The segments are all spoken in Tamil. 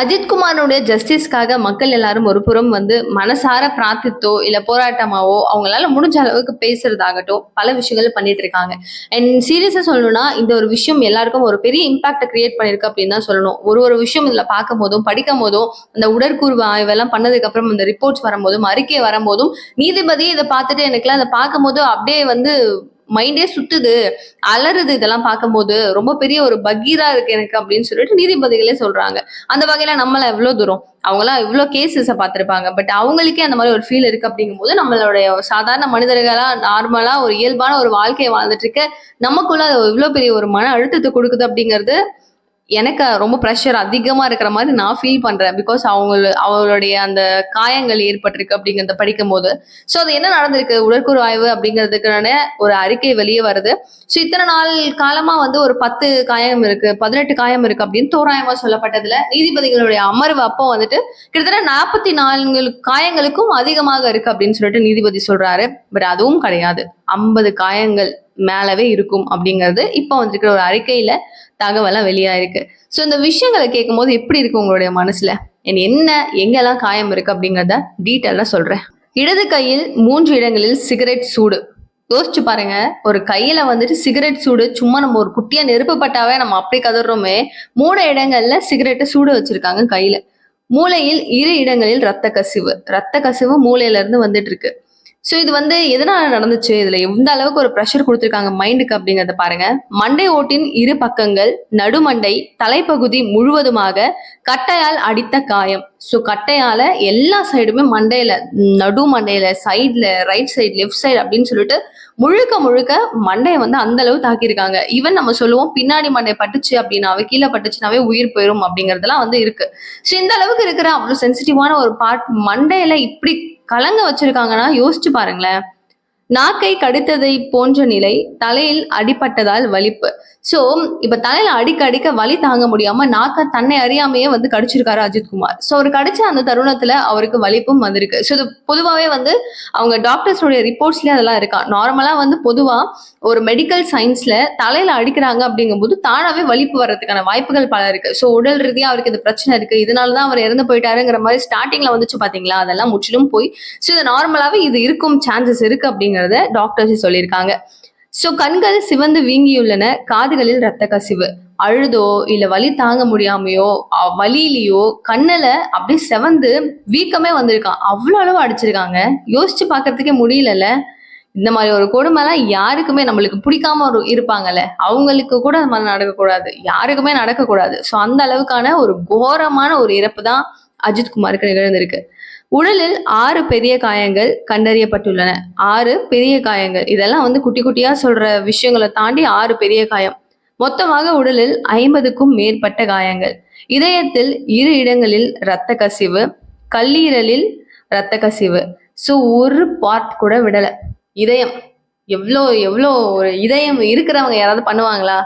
அஜித்குமாரோட ஜஸ்டிஸ்க்காக மக்கள் எல்லாரும் ஒரு புறம் வந்து மனசார பிரார்த்தித்தோ இல்ல போராட்டமாவோ அவங்களால முடிஞ்ச அளவுக்கு பேசுறதாகட்டும் பல விஷயங்கள் பண்ணிட்டு இருக்காங்க. அண்ட் சீரியஸா சொல்லணும்னா இந்த ஒரு விஷயம் எல்லாருக்கும் ஒரு பெரிய இம்பாக்ட கிரியேட் பண்ணிருக்கு அப்படின்னு தான் சொல்லணும். ஒரு ஒரு விஷயம் இதுல பார்க்கும் போதும் படிக்கும் போதும் அந்த உடற்கூறு ஆய்வெல்லாம் பண்ணதுக்கு அப்புறம் இந்த ரிப்போர்ட்ஸ் வரும்போதும் அறிக்கை வரும்போதும் நீதிபதி இதை பார்த்துட்டு எனக்குலாம் அதை பார்க்கும்போது அப்படியே வந்து மைண்டே சுத்துது அலறுது இதெல்லாம் பார்க்கும்போது ரொம்ப பெரிய ஒரு பகீரா இருக்கு எனக்கு அப்படின்னு சொல்லிட்டு நீதிபதிகளே சொல்றாங்க. அந்த வகையில நம்மள எவ்வளவு தூரம் அவங்களாம் இவ்வளோ கேசஸை பார்த்துருப்பாங்க. பட் அவங்களுக்கே அந்த மாதிரி ஒரு ஃபீல் இருக்கு அப்படிங்கும்போது நம்மளுடைய சாதாரண மனிதர்களா நார்மலா ஒரு இயல்பான ஒரு வாழ்க்கையை வாழ்ந்துட்டு இருக்க நமக்குள்ள இவ்வளோ பெரிய ஒரு மன அழுத்தத்தை கொடுக்குது அப்படிங்கிறது எனக்கு ரொம்ப ப்ரெஷர் அதிகமாக இருக்கிற மாதிரி நான் ஃபீல் பண்ணுறேன் பிகாஸ் அவங்க அவங்களுடைய அந்த காயங்கள் ஏற்பட்டிருக்கு அப்படிங்கிறத படிக்கும் போது ஸோ அது என்ன நடந்திருக்கு? உடற்கூறு ஆய்வு அப்படிங்கிறதுக்கான ஒரு அறிக்கை வெளியே வருது. ஸோ இத்தனை நாள் காலமாக வந்து ஒரு பத்து காயம் இருக்கு பதினெட்டு காயம் இருக்கு அப்படின்னு தோராயமாக சொல்லப்பட்டதுல நீதிபதிகளுடைய அமர்வு அப்போ வந்துட்டு கிட்டத்தட்ட நாற்பத்தி நான்கு காயங்களுக்கும் அதிகமாக இருக்கு அப்படின்னு சொல்லிட்டு நீதிபதி சொல்றாரு. பட் அதுவும் கிடையாது. ஐம்பது காயங்கள். மேலவே இருக்கும் அப்படிங்கிறது இப்போ வந்திருக்கிற ஒரு அறிக்கையில தகவலாம் வெளியாயிருக்கு. ஸோ இந்த விஷயங்களை கேட்கும் போது எப்படி இருக்கு உங்களுடைய மனசுல? என்ன எங்கெல்லாம் காயம் இருக்கு அப்படிங்கிறத டீட்டெயிலாக சொல்றேன். இடது கையில் மூன்று இடங்களில் சிகரெட் சூடு. யோசிச்சு பாருங்க ஒரு கையில வந்துட்டு சிகரெட் சூடு சும்மா நம்ம ஒரு குட்டியா நெருப்பு பட்டாவே நம்ம அப்படி கதறோமே மூணு இடங்கள்ல சிகரெட்டை சூடு வச்சிருக்காங்க கையில. மூளையில் இரு இடங்களில் ரத்த கசிவு. ரத்த கசிவு மூளையில இருந்து வந்துட்டு இருக்கு. ஸோ இது வந்து எதனால நடந்துச்சு? இதுல எந்த அளவுக்கு ஒரு ப்ரெஷர் கொடுத்துருக்காங்க மைண்டுக்கு அப்படிங்கறத பாருங்க. மண்டை ஓட்டின் இரு பக்கங்கள் நடுமண்டை தலைப்பகுதி முழுவதுமாக கட்டையால் அடித்த காயம். ஸோ கட்டையால எல்லா சைடுமே மண்டையில நடு மண்டையில சைட்ல ரைட் சைடு லெஃப்ட் சைடு அப்படின்னு சொல்லிட்டு முழுக்க முழுக்க மண்டையை வந்து அந்த அளவு தாக்கியிருக்காங்க. ஈவன் நம்ம சொல்லுவோம் பின்னாடி மண்டை பட்டுச்சு அப்படின்னாவே கீழே பட்டுச்சுனாவே உயிர் போயிடும் அப்படிங்கறதெல்லாம் வந்து இருக்கு. ஸோ இந்த அளவுக்கு இருக்கிற அவ்வளோ சென்சிட்டிவான ஒரு பார்ட் மண்டையில இப்படி கலங்க வச்சிருக்காங்கன்னா யோசிச்சு பாருங்களேன். நாக்கை கடித்ததை போன்ற நிலை தலையில் அடிப்பட்டதால் வலிப்பு. ஸோ இப்ப தலையில அடிக்க அடிக்க வலி தாங்க முடியாம நாக்க தன்னை அறியாமையே வந்து கடிச்சிருக்காரு அஜித்குமார் ஸோ அவர் கடிச்ச அந்த தருணத்துல அவருக்கு வலிப்பும் வந்திருக்கு. ஸோ இது பொதுவாகவே வந்து அவங்க டாக்டர்ஸோடைய ரிப்போர்ட்ஸ்லயே அதெல்லாம் இருக்கா. நார்மலா வந்து பொதுவா ஒரு மெடிக்கல் சயின்ஸ்ல தலையில அடிக்கிறாங்க அப்படிங்கும்போது தானாவே வலிப்பு வர்றதுக்கான வாய்ப்புகள் பல இருக்கு. ஸோ உடல் ரீதியா அவருக்கு இது பிரச்சனை இருக்கு. இதனாலதான் அவர் இறந்து போயிட்டாருங்கிற மாதிரி ஸ்டார்டிங்ல வந்துச்சு பாத்தீங்களா? அதெல்லாம் முற்றிலும் போய். ஸோ இது நார்மலாவே இது இருக்கும் சான்சஸ் இருக்கு அப்படிங்கிறத டாக்டர்ஸ் சொல்லியிருக்காங்க. ஸோ கண்கள் சிவந்து வீங்கியுள்ளன. காதுகளில் ரத்த கசிவு. அழுதோ இல்ல வலி தாங்க முடியாமையோ வலியிலையோ கண்ணுல அப்படியே செவந்து வீக்கமே வந்திருக்கான். அவ்வளோ அளவு அடிச்சிருக்காங்க. யோசிச்சு பார்க்கறதுக்கே முடியலல்ல. இந்த மாதிரி ஒரு கொடுமைலாம் யாருக்குமே நம்மளுக்கு பிடிக்காம ஒரு இருப்பாங்கல்ல. அவங்களுக்கு கூட அந்த மாதிரி நடக்கக்கூடாது. யாருக்குமே நடக்கக்கூடாது. ஸோ அந்த அளவுக்கான ஒரு கோரமான ஒரு இறப்பு தான் அஜித்குமாருக்கு நிகழ்ந்திருக்கு. உடலில் ஆறு பெரிய காயங்கள் கண்டறியப்பட்டுள்ளன. ஆறு பெரிய காயங்கள். இதெல்லாம் வந்து குட்டி குட்டியா சொல்ற விஷயங்களை தாண்டி ஆறு பெரிய காயம். மொத்தமாக உடலில் ஐம்பதுக்கும் மேற்பட்ட காயங்கள். இதயத்தில் இரு இடங்களில் இரத்த கசிவு கல்லீரலில் இரத்த கசிவு. ஸோ ஒரு பார்ட் கூட விடல. இதயம். எவ்வளோ எவ்வளோ ஒரு இதயம் இருக்கிறவங்க யாராவது பண்ணுவாங்களா?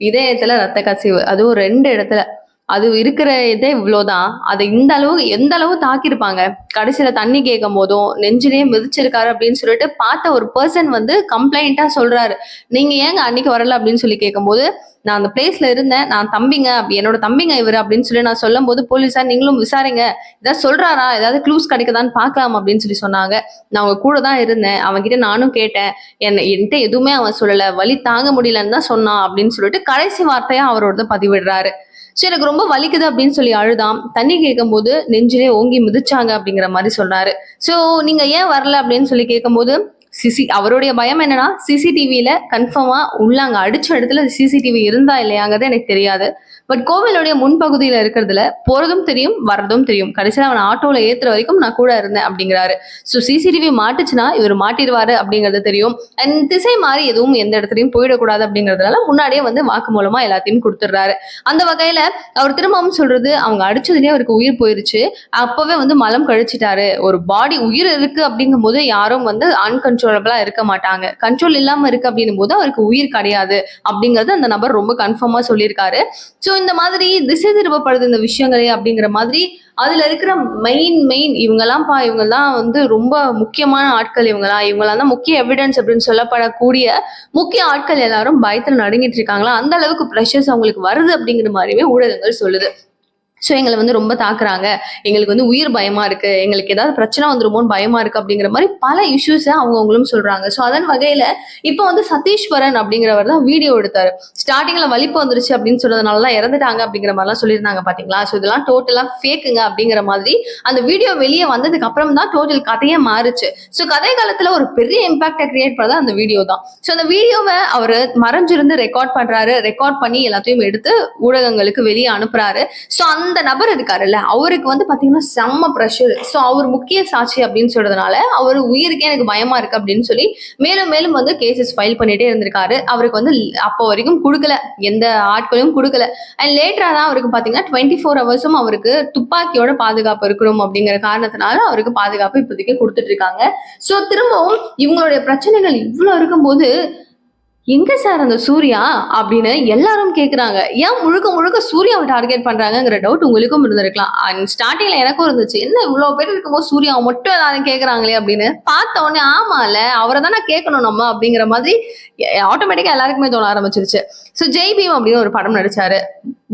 இதயத்துல ரத்த கசிவு. அதுவும் ரெண்டு இடத்துல. அது இருக்கிற இதே இவ்வளோதான் அது இந்த அளவு எந்த அளவு தாக்கியிருப்பாங்க? கடைசியில தண்ணி கேட்கும் போதும் நெஞ்சிலேயே மிதிச்சிருக்காரு அப்படின்னு சொல்லிட்டு பார்த்த ஒரு பர்சன் வந்து கம்ப்ளைண்டா சொல்றாரு. நீங்க ஏங்க அன்னைக்கு வரல அப்படின்னு சொல்லி கேட்கும்போது நான் அந்த பிளேஸ்ல இருந்தேன் நான் தம்பிங்க அப்படி என்னோட தம்பிங்க இவர் அப்படின்னு சொல்லி நான் சொல்லும் போது போலீஸார் நீங்களும் விசாரிங்க. ஏதாவது சொல்றாரா? ஏதாவது க்ளூஸ் கிடைக்குதான்னு பார்க்கலாம் அப்படின்னு சொல்லி சொன்னாங்க. நான் அவங்க கூட தான் இருந்தேன். அவன்கிட்ட நானும் கேட்டேன். என்ன என்கிட்ட எதுவுமே அவன் சொல்லல. வழி தாங்க முடியலன்னு தான் சொன்னான் அப்படின்னு சொல்லிட்டு கடைசி வார்த்தையா அவரோட பதிவிடுறாரு. ஸோ எனக்கு ரொம்ப வலிக்குது அப்படின்னு சொல்லி அழுதாம். தண்ணி கேட்கும்போது நெஞ்சிலே ஓங்கி மிதிச்சாங்க அப்படிங்கிற மாதிரி சொன்னாரு ஸோ நீங்க ஏன் வரல அப்படின்னு சொல்லி கேட்கும்போது சிசி அவருடைய பயம் என்னன்னா சிசிடிவியில கன்ஃபார்மா உள்ள அங்க அடிச்ச இடத்துல சிசிடிவி இருந்தா இல்லையாங்கிறது எனக்கு தெரியாது. பட் கோவிலுடைய முன்பகுதியில இருக்கிறதுல போறதும் தெரியும் வர்றதும் தெரியும். கடைசியில் அவன் ஆட்டோல ஏத்துற வரைக்கும் நான் கூட இருந்தேன் அப்படிங்கிறாரு. ஸோ சிசிடிவி மாட்டுச்சுன்னா இவர் மாட்டிடுவாரு அப்படிங்கிறது தெரியும். அண்ட் திசை மாறி எதுவும் எந்த இடத்துலையும் போயிடக்கூடாது அப்படிங்கிறதுனால முன்னாடியே வந்து வாக்கு மூலமா எல்லாத்தையும் கொடுத்துட்றாரு. அந்த வகையில அவர் திரும்பவும் சொல்றது அவங்க அடிச்சதுலயே அவருக்கு உயிர் போயிருச்சு. அப்பவே வந்து மலம் கழிச்சிட்டாரு. ஒரு பாடி உயிர் இருக்கு அப்படிங்கும் போது யாரும் வந்து அன்கன்ட்ரோல் கண்ட்ரோலபிளா இருக்க மாட்டாங்க. கண்ட்ரோல் இல்லாம இருக்கு அப்படின்னும் போது அவருக்கு உயிர் கிடையாது அப்படிங்கறது அந்த நபர் ரொம்ப கன்ஃபார்மா சொல்லியிருக்காரு. ஸோ இந்த மாதிரி திசை திருப்பப்படுது இந்த விஷயங்களே அப்படிங்கிற மாதிரி அதுல இருக்கிற மெயின் மெயின் இவங்கெல்லாம் பா இவங்கெல்லாம் வந்து ரொம்ப முக்கியமான ஆட்கள் இவங்கலாம் இவங்கெல்லாம் தான் முக்கிய எவிடன்ஸ் அப்படின்னு சொல்லப்படக்கூடிய முக்கிய ஆட்கள் எல்லாரும் பயத்துல நடுங்கிட்டு இருக்காங்களா? அந்த அளவுக்கு ப்ரெஷர்ஸ் அவங்களுக்கு வருது அப்படிங்கிற மாதிரியுமே ஊடகங்கள் சொல்லுது. ஸோ எங்களை வந்து ரொம்ப தாக்குறாங்க. எங்களுக்கு வந்து உயிர் பயமா இருக்கு. எங்களுக்கு ஏதாவது பிரச்சனை வந்துருமோன்னு பயமா இருக்கு அப்படிங்கிற மாதிரி பல இஷ்யூஸை அவங்கவுங்களும் சொல்றாங்க. ஸோ அதன் வகையில இப்போ வந்து சதீஸ்வரன் அப்படிங்கிறவர் தான் வீடியோ எடுத்தாரு. ஸ்டார்டிங்ல வலிப்பு வந்துருச்சு அப்படின்னு சொன்னதுனால தான் இறந்துட்டாங்க அப்படிங்கிற மாதிரிலாம் சொல்லியிருந்தாங்க பாத்தீங்களா? ஸோ இதெல்லாம் டோட்டலா ஃபேக்குங்க அப்படிங்கிற மாதிரி அந்த வீடியோ வெளியே வந்ததுக்கு அப்புறம் தான் டோட்டல் கதையே மாறுச்சு. ஸோ கதை காலத்துல ஒரு பெரிய இம்பாக்டை கிரியேட் பண்ணது அந்த வீடியோ தான். ஸோ அந்த வீடியோவை அவர் மறைஞ்சிருந்து ரெக்கார்ட் பண்றாரு. ரெக்கார்ட் பண்ணி எல்லாத்தையும் எடுத்து ஊடகங்களுக்கு வெளியே அனுப்புறாரு. ஸோ அந்த அந்த நபர் இருக்காருல்ல அவருக்கு வந்து பாத்தீங்கன்னா செம்ம ப்ரெஷர் ஸோ அவர் முக்கிய சாட்சி அப்படின்னு சொல்றதுனால அவர் உயிருக்கே எனக்கு பயமா இருக்கு அப்படின்னு சொல்லி மேலும் மேலும் வந்து கேசஸ் ஃபைல் பண்ணிட்டே இருந்திருக்காரு. அவருக்கு வந்து அப்போ வரைக்கும் கொடுக்கல. எந்த ஆட்களையும் கொடுக்கல. அண்ட் லேட்டரா தான் அவருக்கு பாத்தீங்கன்னா டுவெண்ட்டி ஃபோர் ஹவர்ஸும் அவருக்கு துப்பாக்கியோட பாதுகாப்பு இருக்கணும் அப்படிங்கிற காரணத்தினால அவருக்கு பாதுகாப்பு இப்போதைக்கு கொடுத்துட்டு இருக்காங்க. ஸோ திரும்பவும் இவங்களுடைய பிரச்சனைகள் இவ்வளோ இருக்கும்போது எங்க சார் அந்த சூர்யா அப்படின்னு எல்லாரும் கேக்குறாங்க. ஏன் முழுக்க முழுக்க சூர்யாவை டார்கெட் பண்றாங்கிற டவுட் உங்களுக்கும் இருந்திருக்கலாம். அண்ட் ஸ்டார்டிங்ல எனக்கும் இருந்துச்சு. என்ன இவ்வளவு பேர் இருக்கும்போது சூர்யாவை மட்டும் எல்லாரும் கேக்குறாங்களே அப்படின்னு. பார்த்த உடனே ஆமால அவரை தானே கேட்கணும் நம்ம அப்படிங்கிற மாதிரி ஆட்டோமேட்டிக்கா எல்லாருக்குமே தோண ஆரம்பிச்சிருச்சு. ஸோ ஜெய் பீம் அப்படின்னு ஒரு படம் நடிச்சாரு.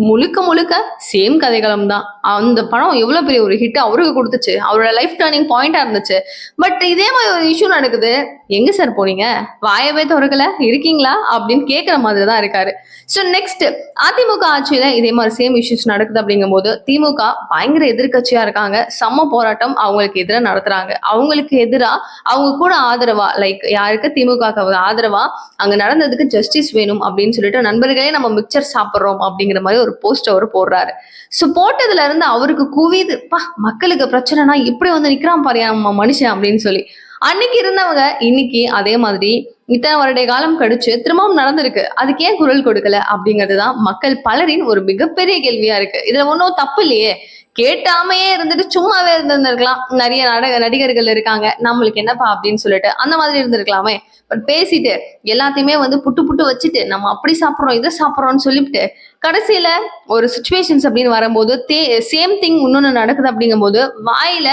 முழுக்க முழுக்க சேம் கதைகளம் தான். அந்த படம் எவ்வளவு பெரிய ஒரு ஹிட் அவருக்கு கொடுத்துச்சு. அவரோட லைஃப் டேர்னிங் பாயிண்டா இருந்துச்சு. பட் இதே மாதிரி ஒரு இஷ்யூ நடக்குது. எங்க சார் போனீங்க? வாயவே திறக்கல. இருக்கீங்களா? அப்படின்னு கேட்குற மாதிரி தான் இருக்காரு. ஸோ நெக்ஸ்ட் அதிமுக ஆட்சியில இதே மாதிரி சேம் இஷ்யூஸ் நடக்குது அப்படிங்கும்போது திமுக பயங்கர எதிர்க்கட்சியா இருக்காங்க. செம்ம போராட்டம் அவங்களுக்கு எதிராக நடத்துறாங்க. அவங்களுக்கு எதிராக அவங்க கூட ஆதரவா லைக் யாருக்கு? திமுக ஆதரவா? அங்க நடந்ததுக்கு ஜஸ்டிஸ் வேணும் அப்படின்னு சொல்லிட்டு நண்பர்களே நம்ம மிக்சர் சாப்பிட்றோம் அப்படிங்கிற மாதிரி ஒரு போஸ்ட் அவர் போடுறாரு. ஸோ போட்டதுல இருந்து அவருக்கு குவிது பா மக்களுக்கு பிரச்சனைனா இப்படி வந்து நிக்கிறான் பாரு மனுஷன் அப்படின்னு சொல்லி. அன்னைக்கு இருந்தவங்க இன்னைக்கு அதே மாதிரி இத்தனை வருட காலம் கடிச்சு திரும்பவும் நடந்திருக்கு. அதுக்கு ஏன் குரல் கொடுக்கல? அப்படிங்கிறது தான் மக்கள் பலரின் ஒரு மிகப்பெரிய கேள்வியா இருக்கு. இதுல ஒன்றும் தப்பு இல்லையே. கேட்டாமையே இருந்துட்டு சும்மாவே இருந்திருந்திருக்கலாம். நிறைய நட நடிகர்கள் இருக்காங்க. நம்மளுக்கு என்னப்பா அப்படின்னு சொல்லிட்டு அந்த மாதிரி இருந்திருக்கலாமே. பட் பேசிட்டு எல்லாத்தையுமே வந்து புட்டு புட்டு வச்சுட்டு நம்ம அப்படி சாப்பிட்றோம் இதை சாப்பிட்றோம்னு சொல்லிட்டு கடைசியில ஒரு சுச்சுவேஷன்ஸ் அப்படின்னு வரும்போது தே சேம் திங் இன்னொன்று நடக்குது அப்படிங்கும்போது வாயில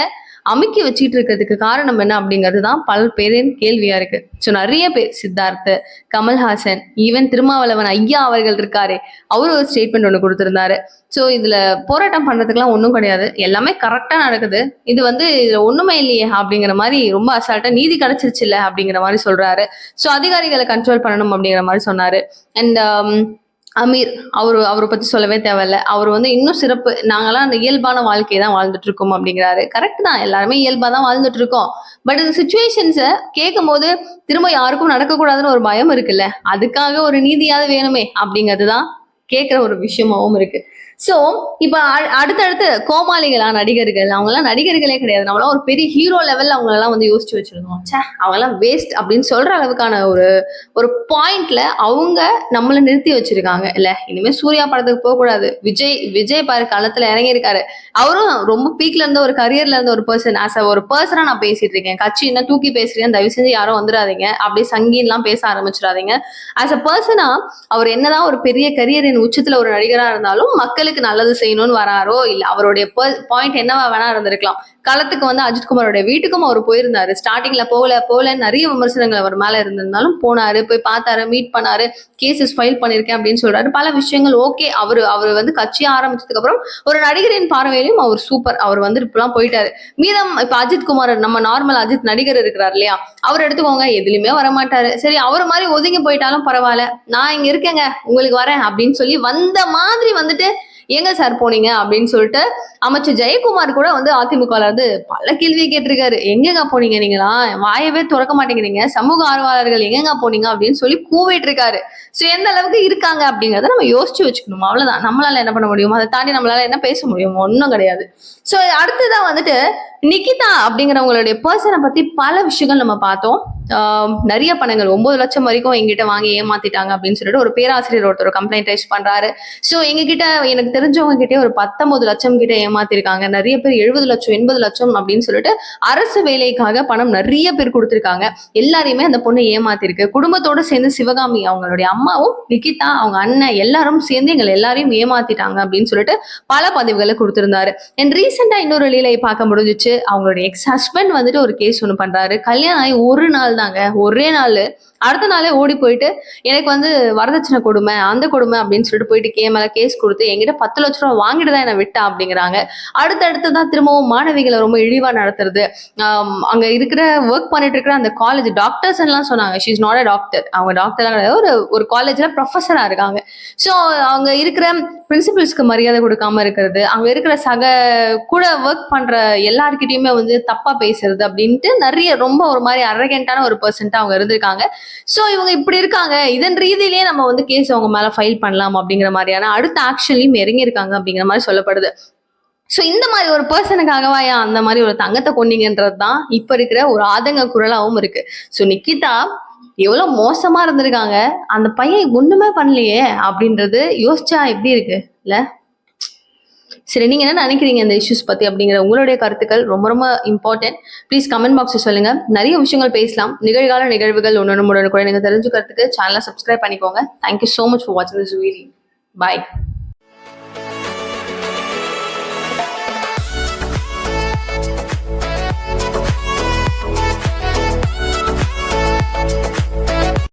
அமுக்கி வச்சுட்டு இருக்கிறதுக்கு காரணம் என்ன அப்படிங்கிறது தான் பல பேரின் கேள்வியா இருக்கு. ஸோ நிறைய பேர் சித்தார்த் கமல்ஹாசன் ஈவன் திருமாவளவன் ஐயா அவர்கள் இருக்காரு அவரு ஒரு ஸ்டேட்மெண்ட் ஒன்று கொடுத்துருந்தாரு. ஸோ இதுல போராட்டம் பண்றதுக்குலாம் ஒன்றும் கிடையாது. எல்லாமே கரெக்டாக நடக்குது. இது வந்து இதுல ஒண்ணுமே இல்லையே அப்படிங்கிற மாதிரி ரொம்ப அசால்ட்டா நீதி கிடைச்சிருச்சு இல்லை அப்படிங்கிற மாதிரி சொல்றாரு. ஸோ அதிகாரிகளை கண்ட்ரோல் பண்ணணும் அப்படிங்கிற மாதிரி சொன்னாரு. அண்ட் அமீர் அவர் அவரை பத்தி சொல்லவே தேவையில்ல. அவர் வந்து இன்னும் சிறப்பு நாங்கெல்லாம் அந்த இயல்பான வாழ்க்கையை தான் வாழ்ந்துட்டு இருக்கோம் அப்படிங்கிறாரு. கரெக்ட் தான் எல்லாருமே இயல்பா தான் வாழ்ந்துட்டு இருக்கோம் பட் இந்த சுச்சுவேஷன்ஸை கேட்கும் போது திரும்ப யாருக்கும் நடக்கக்கூடாதுன்னு ஒரு பயம் இருக்குல்ல? அதுக்காக ஒரு நீதியாவது வேணுமே அப்படிங்கிறது தான் கேட்குற ஒரு விஷயமாவும் இருக்கு. ஸோ இப்போ அடுத்தடுத்து கோமாளிகளா நடிகர்கள் அவங்கெல்லாம் நடிகர்களே கிடையாது. நம்மளாம் ஒரு பெரிய ஹீரோ லெவல்ல அவங்களெல்லாம் வந்து யோசிச்சு வச்சிருந்தோம். ச்சே அவங்கெல்லாம் வேஸ்ட் அப்படின்னு சொல்ற அளவுக்கான ஒரு ஒரு பாயிண்ட்ல அவங்க நம்மளை நிறுத்தி வச்சிருக்காங்க. இல்ல இனிமே சூர்யா படத்துக்கு போக கூடாது. விஜய் விஜய் பாரு களத்துல இறங்கியிருக்காரு. அவரும் ரொம்ப பீக்ல இருந்த ஒரு கரியர்ல இருந்த ஒரு பர்சன் ஆஸ் அ ஒரு பர்சனா நான் பேசிட்டு இருக்கேன். கட்சி என்ன தூக்கி பேசுறீங்க தயவு செஞ்சு யாரும் வந்துடாதீங்க. அப்படியே சங்கீன்லாம் பேச ஆரம்பிச்சிடாதீங்க. ஆஸ் அ பர்சனா அவர் என்னதான் ஒரு பெரிய கரியரின் உச்சத்துல ஒரு நடிகரா இருந்தாலும் மக்கள் மக்களுக்கு நல்லது செய்யணும்னு வராரோ இல்ல அவருடைய பாயிண்ட் என்னவா வேணா இருந்திருக்கலாம். களத்துக்கு வந்து அஜித்குமாரோட வீட்டுக்கும் அவர் போயிருந்தாரு. ஸ்டார்டிங்ல போகல போகல நிறைய விமர்சனங்கள் அவர் மேல இருந்திருந்தாலும் போனாரு போய் பார்த்தாரு மீட் பண்ணாரு கேசஸ் ஃபைல் பண்ணிருக்கேன் அப்படின்னு சொல்றாரு. பல விஷயங்கள் ஓகே அவரு அவர் வந்து கட்சி ஆரம்பிச்சதுக்கு அப்புறம் ஒரு நடிகரின் பார்வையிலும் அவர் சூப்பர் அவர் வந்து இப்பெல்லாம் போயிட்டாரு. மீதம் இப்ப அஜித்குமார் நம்ம நார்மல் அஜித் நடிகர் இருக்கிறார் இல்லையா அவர் எடுத்துக்கோங்க எதுலையுமே வரமாட்டாரு சரி அவர் மாதிரி ஒதுங்கி போயிட்டாலும் பரவாயில்ல. நான் இங்க இருக்கேங்க உங்களுக்கு வரேன் அப்படின்னு சொல்லி வந்த மாதிரி வந்துட்டு எங்க சார் போனீங்க அப்படின்னு சொல்லிட்டு அமைச்சர் ஜெயக்குமார் கூட வந்து அதிமுக இருந்து பல கேள்வி கேட்டிருக்காரு. எங்கெங்க போனீங்க நீங்களா வாயவே திறக்க மாட்டேங்கிறீங்க. சமூக ஆர்வலர்கள் எங்கெங்க போனீங்க அப்படின்னு சொல்லி கூவிட்டு இருக்காரு சோ எந்த அளவுக்கு இருக்காங்க அப்படிங்கறத நம்ம யோசிச்சு வச்சுக்கணும். அவ்வளவுதான். நம்மளால என்ன பண்ண முடியும் அதை தாண்டி நம்மளால என்ன பேச முடியும் ஒன்றும் கிடையாது. சோ அடுத்ததான் வந்துட்டு நிகிதா அப்படிங்கிறவங்களுடைய பர்சனை பத்தி பல விஷயங்கள் நம்ம பார்த்தோம். நிறைய பணங்கள் ஒன்பது லட்சம் வரைக்கும் எங்கிட்ட வாங்கி ஏமாத்திட்டாங்க அப்படின்னு சொல்லிட்டு ஒரு பேராசிரியர் ஒருத்தர் கம்ப்ளைண்ட் ரைஸ் பண்றாரு. ஸோ எங்ககிட்ட எனக்கு தெரிஞ்சவங்க கிட்டே ஒரு பத்தொன்பது லட்சம் கிட்ட ஏமாத்திருக்காங்க. நிறைய பேர் எழுபது லட்சம் எண்பது லட்சம் அப்படின்னு சொல்லிட்டு அரசு வேலைக்காக பணம் நிறைய பேர் கொடுத்துருக்காங்க. எல்லாரையுமே அந்த பொண்ணு ஏமாத்திருக்கு. குடும்பத்தோட சேர்ந்து சிவகாமி அவங்களுடைய அம்மாவும் நிகிதா அவங்க அண்ணன் எல்லாரும் சேர்ந்து எங்களை எல்லாரையும் ஏமாத்திட்டாங்க அப்படின்னு சொல்லிட்டு பல பதிவுகளை கொடுத்திருந்தாரு. என் ரீசெண்டா இன்னொரு லீலையை பார்க்க முடிஞ்சிச்சு. அவங்களுடைய எக்ஸ் ஹஸ்பண்ட் வந்துட்டு ஒரு கேஸ் ஒன்று பண்றாரு. கல்யாணம் ஆகி ஒரு நாள் தாங்க ஒரே நாள். அடுத்த நாளே ஓடி போயிட்டு எனக்கு வந்து வரதட்சணை கொடுமை அந்த கொடுமை அப்படின்னு சொல்லிட்டு போயிட்டு கே மேல கேஸ் கொடுத்து எங்கிட்ட பத்து லட்ச ரூபா வாங்கிட்டு தான் என்னை விட்டா அப்படிங்கிறாங்க. அடுத்தடுத்து தான் திரும்பவும் மாணவிகளை ரொம்ப இழிவா நடத்துறது. அங்க இருக்கிற ஒர்க் பண்ணிட்டு இருக்கிற அந்த காலேஜ் டாக்டர்ஸ் எல்லாம் சொன்னாங்க ஷீஸ் நாட் அ டாக்டர் அவங்க டாக்டர் கிடையாது ஒரு ஒரு காலேஜ்ல ப்ரொஃபஸரா இருக்காங்க. ஸோ அவங்க இருக்கிற பிரின்சிபல்ஸ்க்கு மரியாதை கொடுக்காம இருக்கிறது அங்க இருக்கிற சக கூட ஒர்க் பண்ற எல்லார்கிட்டயுமே வந்து தப்பா பேசுறது அப்படின்ட்டு நிறைய ரொம்ப ஒரு மாதிரி அரகண்டான ஒரு பர்சன்ட் அவங்க இருந்திருக்காங்க. ஸோ இவங்க இப்படி இருக்காங்க. இதன் ரீதியிலேயே நம்ம வந்து கேஸ் அவங்க மேல ஃபைல் பண்ணலாம் அப்படிங்கிற மாதிரியான அடுத்த ஆக்ஷன்லயும் இறங்கியிருக்காங்க அப்படிங்கிற மாதிரி சொல்லப்படுது. ஸோ இந்த மாதிரி ஒரு பர்சனுக்காகவா ஏன் அந்த மாதிரி ஒரு தங்கத்தை கொண்டீங்கன்றது தான் இப்போ இருக்கிற ஒரு ஆதங்க குரலாகவும் இருக்கு. ஸோ நிக்கிதா எவ்வளோ மோசமா இருந்திருக்காங்க. அந்த பையன் ஒண்ணுமே பண்ணலையே அப்படின்றது யோசிச்சா எப்படி இருக்கு? இல்ல? சரி நீங்க என்ன நினைக்கிறீங்க இந்த இஷ்யூஸ் பத்தி அப்படிங்கிற உங்களுடைய கருத்துக்கள் ரொம்ப ரொம்ப இம்பார்ட்டன்ட் ப்ளீஸ் கமெண்ட் பாக்ஸ் சொல்லுங்க. நிறைய விஷயங்கள் பேசலாம். நிகழ்கால நிகழ்வுகள் ஒன்று கூட நீங்க தெரிஞ்சுக்கிறதுக்கு சேனலை சப்ஸ்கிரைப் பண்ணிக்கோங்க. Thank you so much for வாட்சிங் திஸ் வீடியோ பாய்